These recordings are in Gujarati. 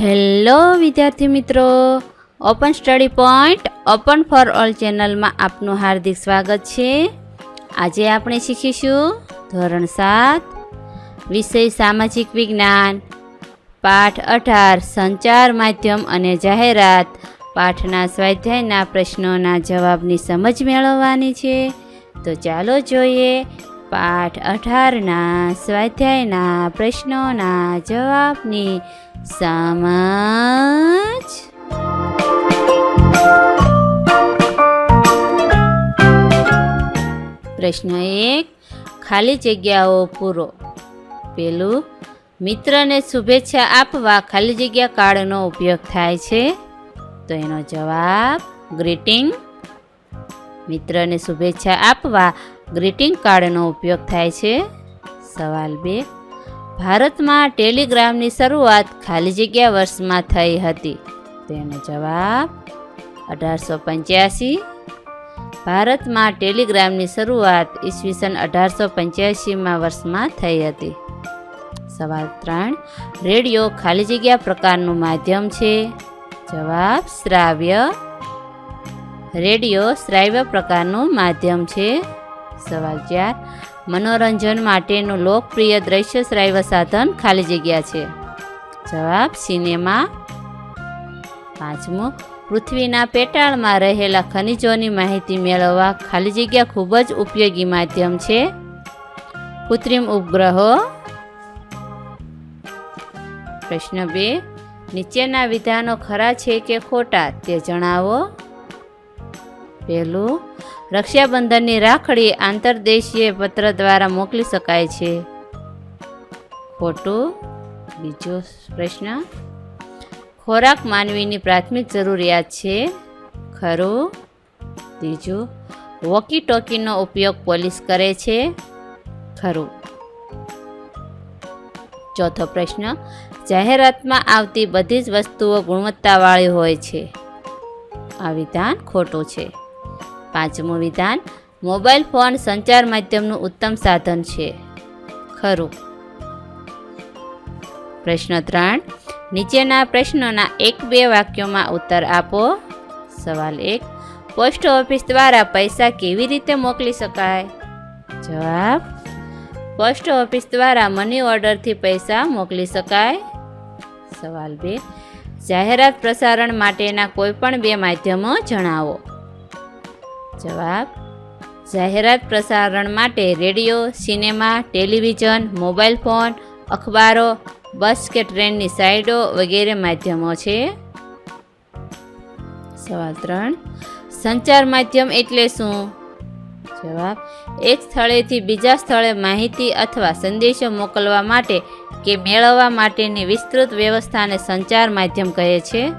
હેલો વિદ્યાર્થી મિત્રો. Open study point open for all ચેનલમાં આપનું હાર્દિક સ્વાગત છે. આજે આપણે શીખીશું ધોરણ સાત, વિષય સામાજિક વિજ્ઞાન, પાઠ અઢાર, સંચાર માધ્યમ અને જાહેરાત. પાઠના સ્વાધ્યાયના પ્રશ્નોના જવાબની સમજ મેળવવાની છે. તો ચાલો જોઈએ પાઠ અઢારના સ્વાધ્યાયના પ્રશ્નોના જવાબની સમજ. પ્રશ્ન એક, ખાલી જગ્યાઓ પૂરો. પેલું, મિત્રને શુભેચ્છા આપવા ખાલી જગ્યા કાર્ડનો ઉપયોગ થાય છે? તો એનો જવાબ, ગ્રીટિંગ. મિત્રને શુભેચ્છા આપવા ગ્રીટિંગ કાર્ડનો ઉપયોગ થાય છે? સવાલ બે ભારતમાં ટેલિગ્રામની શરૂઆત ખાલી જગ્યા વર્ષમાં થઈ હતી. તેનો જવાબ અઢારસો પંચ્યાસી. ભારતમાં ટેલિગ્રામની શરૂઆત ઈસવીસન અઢારસો પંચ્યાસીમાં વર્ષમાં થઈ હતી. સવાલ ત્રણ, રેડિયો ખાલી જગ્યા પ્રકારનું માધ્યમ છે? જવાબ, શ્રાવ્ય. રેડિયો શ્રાવ્ય પ્રકારનું માધ્યમ છે. સવાલ ચાર મનોરંજન માટેનું લોકપ્રિય દ્રશ્ય શ્રાવ્ય સાધન ખાલી જગ્યા છે. જવાબ, સિનેમા. પાંચમું, પૃથ્વીના પેટાળમાં રહેલા ખનિજોની માહિતી મેળવવા ખાલી જગ્યા ખૂબ જ ઉપયોગી માધ્યમ છે. કૃત્રિમ ઉપગ્રહો. પ્રશ્ન બે, નીચેના વિધાનો ખરા છે કે ખોટા તે જણાવો. પહેલું રક્ષાબંધનની રાખડી આંતરદેશીય પત્ર દ્વારા મોકલી શકાય છે. ખોટું બીજો પ્રશ્ન. ખોરાક માનવીની પ્રાથમિક જરૂરિયાત છે. ખરું. ત્રીજું વોકી ટોકીનો ઉપયોગ પોલીસ કરે છે. ખરું. ચોથો પ્રશ્ન, જાહેરાતમાં આવતી બધી જ વસ્તુઓ ગુણવત્તાવાળી હોય છે. આ વિધાન ખોટું છે. પાંચમું વિધાન, મોબાઈલ ફોન સંચાર માધ્યમનું ઉત્તમ સાધન છે. ખરું. પ્રશ્ન ત્રણ, નીચેના પ્રશ્નોના એક બે વાક્યોમાં ઉત્તર આપો. સવાલ એક, પોસ્ટ ઓફિસ દ્વારા પૈસા કેવી રીતે મોકલી શકાય? જવાબ, પોસ્ટ ઓફિસ દ્વારા મની ઓર્ડરથી પૈસા મોકલી શકાય. સવાલ બે, જાહેરાત પ્રસારણ માટેના કોઈપણ બે માધ્યમો જણાવો. જવાબ, જાહેરાત પ્રસારણ માટે radio, cinema, television, mobile phone, અખબારો, બસ કે ટ્રેનની સાઇડો વગેરે માધ્યમો છે? સવાલ ત્રણ, સંચાર માધ્યમ એટલે શું? જવાબ, એક સ્થળેથી બીજા સ્થળે માહિતી અથવા સંદેશો મોકલવા માટે કે મેળવવા માટેની વિસ્તૃત વ્યવસ્થાને સંચાર માધ્યમ કહે છે?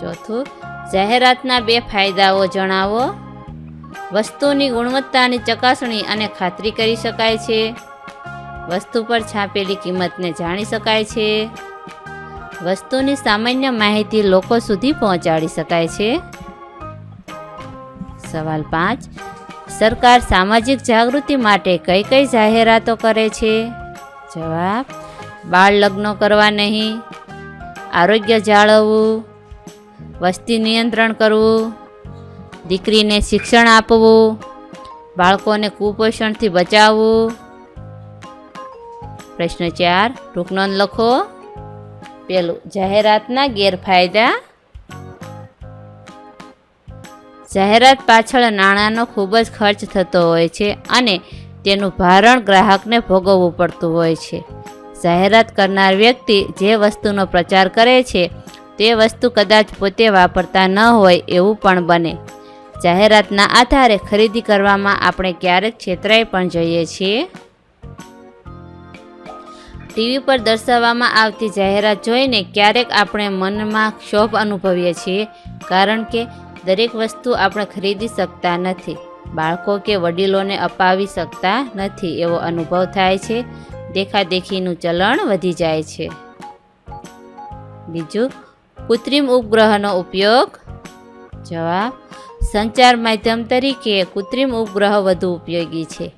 ચોથું જાહેરાતના બે ફાયદાઓ જણાવો. વસ્તુની ગુણવત્તાની ચકાસણી અને ખાતરી કરી શકાય છે. વસ્તુ પર છાપેલી કિંમતને જાણી શકાય છે. વસ્તુની સામાન્ય માહિતી લોકો સુધી પહોંચાડી શકાય છે. સવાલ પાંચ. સરકાર સામાજિક જાગૃતિ માટે કઈ કઈ જાહેરાતો કરે છે? જવાબ, બાળ લગ્નો કરવા નહીં. આરોગ્ય જાળવવું. વસ્તી નિયંત્રણ કરવું, દીકરીને શિક્ષણ આપવું, બાળકોને કુપોષણથી બચાવવું. પ્રશ્ન ચાર ટૂંકનોંધ લખો. પેલું, જાહેરાતના ગેરફાયદા. જાહેરાત પાછળ નાણાંનો ખૂબ જ ખર્ચ થતો હોય છે અને તેનું ભારણ ગ્રાહકને ભોગવવું પડતું હોય છે. જાહેરાત કરનાર વ્યક્તિ જે વસ્તુનો પ્રચાર કરે છે તે વસ્તુ કદાચ પોતે વાપરતા ન હોય એવું પણ બને. જાહેરાતના આધારે ખરીદી કરવામાં આપણે ક્યારેક છેતરાઈ પણ જઈએ છીએ. ટીવી પર દર્શાવવામાં આવતી જાહેરાત જોઈને ક્યારેક આપણે મનમાં ક્ષોભ અનુભવીએ છીએ, કારણ કે દરેક વસ્તુ આપણે ખરીદી શકતા નથી, બાળકો કે વડીલોને અપાવી શકતા નથી એવો અનુભવ થાય છે. દેખાદેખીનું ચલણ વધી જાય છે. બીજું કૃત્રિમ ઉપગ્રહનો ઉપયોગ? જવાબ, સંચાર માધ્યમ તરીકે કૃત્રિમ ઉપગ્રહ વધુ ઉપયોગી છે.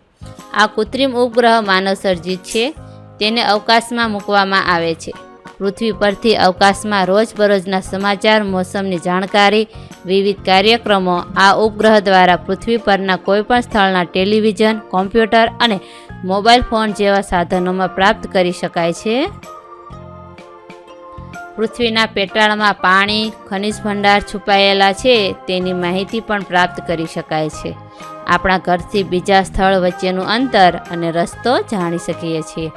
આ કૃત્રિમ ઉપગ્રહ માનવસર્જિત છે. તેને અવકાશમાં મૂકવામાં આવે છે. પૃથ્વી પરથી અવકાશમાં રોજબરોજના સમાચાર, મોસમની જાણકારી, વિવિધ કાર્યક્રમો, આ ઉપગ્રહ દ્વારા પૃથ્વી પરના કોઈપણ સ્થળના ટેલિવિઝન, કોમ્પ્યુટર અને મોબાઈલ ફોન જેવા સાધનોમાં પ્રાપ્ત કરી શકાય છે? પૃથ્વીના પેટાળમાં પાણી, ખનિજ ભંડાર છુપાયેલા છે, તેની માહિતી પણ પ્રાપ્ત કરી શકાય છે. આપણા ઘરથી બીજા સ્થળ વચ્ચેનું અંતર અને રસ્તો જાણી શકીએ છીએ.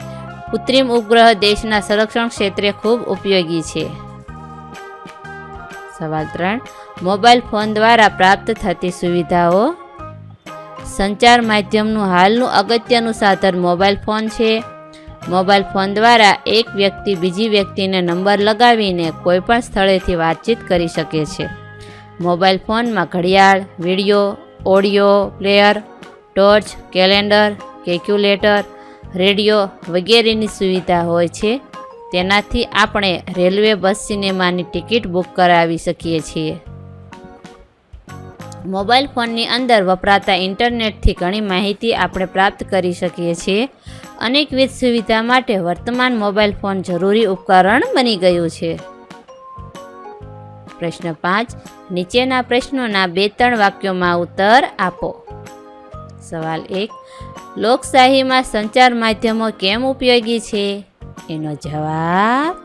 કૃત્રિમ ઉપગ્રહ દેશના સંરક્ષણ ક્ષેત્રે ખૂબ ઉપયોગી છે. સવાલ ત્રણ. મોબાઈલ ફોન દ્વારા પ્રાપ્ત થતી સુવિધાઓ? સંચાર માધ્યમનું હાલનું અગત્યનું સાધન મોબાઈલ ફોન છે. મોબાઈલ ફોન દ્વારા એક વ્યક્તિ બીજી વ્યક્તિને નંબર લગાવીને કોઈપણ સ્થળેથી વાતચીત કરી શકે છે. મોબાઈલ ફોનમાં ઘડિયાળ, video, audio player, torch, calendar, calculator, radio વગેરેની સુવિધા હોય છે. તેનાથી આપણે રેલવે, બસ, સિનેમાની ટિકિટ બુક કરાવી શકીએ છીએ. મોબાઈલ ફોનની અંદર વપરાતા ઇન્ટરનેટથી ઘણી માહિતી આપણે પ્રાપ્ત કરી શકીએ છીએ. અનેકવિધ સુવિધા માટે વર્તમાન મોબાઈલ ફોન જરૂરી ઉપકરણ બની ગયું છે. પ્રશ્ન પાંચ, નીચેના પ્રશ્નોના બે ત્રણ વાક્યોમાં ઉત્તર આપો. સવાલ એક, લોકશાહીમાં સંચાર માધ્યમો કેમ ઉપયોગી છે? એનો જવાબ,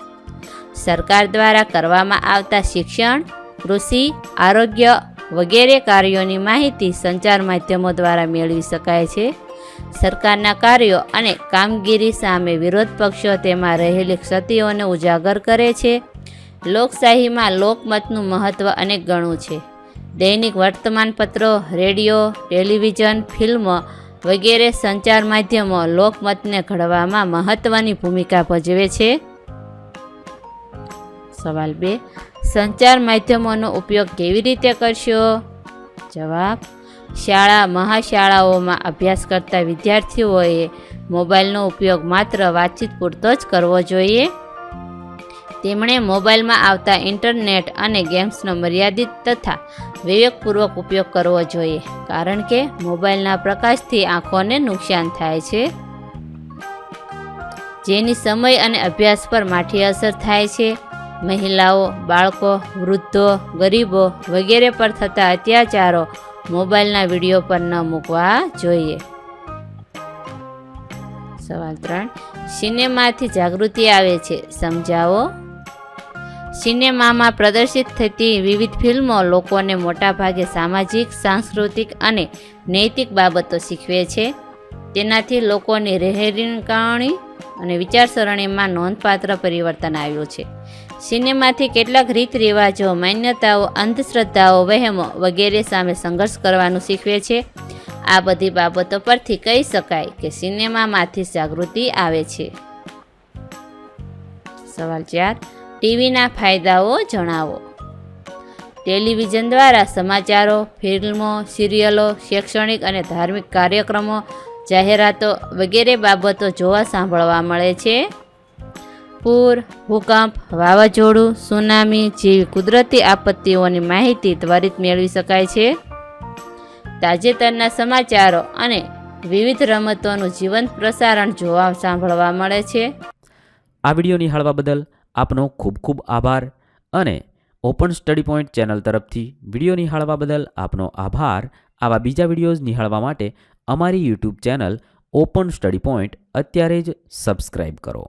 સરકાર દ્વારા કરવામાં આવતા શિક્ષણ, કૃષિ, આરોગ્ય વગેરે કાર્યોની માહિતી સંચાર માધ્યમો દ્વારા મેળવી શકાય છે. સરકારના કાર્યો અને કામગીરી સામે વિરોધ પક્ષો તેમાં રહેલી ક્ષતિઓને ઉજાગર કરે છે. લોકશાહીમાં લોકમતનું મહત્ત્વ અનેક ગણું છે. દૈનિક વર્તમાનપત્રો, રેડિયો, ટેલિવિઝન, ફિલ્મો વગેરે સંચાર માધ્યમો લોકમતને ઘડવામાં મહત્ત્વની ભૂમિકા ભજવે છે. સવાલ બે, સંચાર માધ્યમોનો ઉપયોગ કેવી રીતે કરશો? જવાબ શાળા મહાશાળાઓમાં અભ્યાસ કરતા વિદ્યાર્થીઓએ મોબાઈલનો ઉપયોગ માત્ર વાતચીત પૂરતો જ કરવો જોઈએ. તેમણે મોબાઈલમાં આવતા ઇન્ટરનેટ અને ગેમ્સનો મર્યાદિત તથા વિવેકપૂર્વક ઉપયોગ કરવો જોઈએ, કારણ કે મોબાઈલના પ્રકાશથી આંખોને નુકસાન થાય છે. જેની સમય અને અભ્યાસ પર માઠી અસર થાય છે. મહિલાઓ, બાળકો, વૃદ્ધો, ગરીબો વગેરે પર થતા અત્યાચારો મોબાઈલના વીડિયો પર ન મૂકવા જોઈએ. સવાલ ત્રણ. સિનેમાથી જાગૃતિ આવે છે, સમજાવો. સિનેમામાં પ્રદર્શિત થતી વિવિધ ફિલ્મો લોકોને મોટાભાગે સામાજિક, સાંસ્કૃતિક અને નૈતિક બાબતો શીખવે છે. તેનાથી લોકોની રહેણીકરણી અને વિચારસરણીમાં નોંધપાત્ર પરિવર્તન આવ્યું છે. સિનેમાથી કેટલાક રીત રિવાજો માન્યતાઓ, અંધશ્રદ્ધાઓ, વહેમો વગેરે સામે સંઘર્ષ કરવાનું શીખવે છે. આ બધી બાબતો પરથી કહી શકાય કે સિનેમામાંથી જાગૃતિ આવે છે. સવાલ ચાર. ટીવીના ફાયદાઓ જણાવો. ટેલિવિઝન દ્વારા સમાચારો, ફિલ્મો, સિરિયલો, શૈક્ષણિક અને ધાર્મિક કાર્યક્રમો, જાહેરાતો વગેરે બાબતો જોવા સાંભળવા મળે છે. પૂર, ભૂકંપ, વાવાઝોડું, સુનામી જેવી કુદરતી આપત્તિઓની માહિતી ત્વરિત મેળવી શકાય છે. તાજેતરના સમાચારો અને વિવિધ રમતોનું જીવંત પ્રસારણ જોવા સાંભળવા મળે છે. આ વીડિયો નિહાળવા બદલ આપનો ખૂબ ખૂબ આભાર અને ઓપન સ્ટડી પોઈન્ટ ચેનલ તરફથી વીડિયો નિહાળવા બદલ આપનો આભાર. આવા બીજા વિડીયોઝ નિહાળવા માટે અમારી YouTube channel open study point અત્યારે જ સબસ્ક્રાઈબ કરો.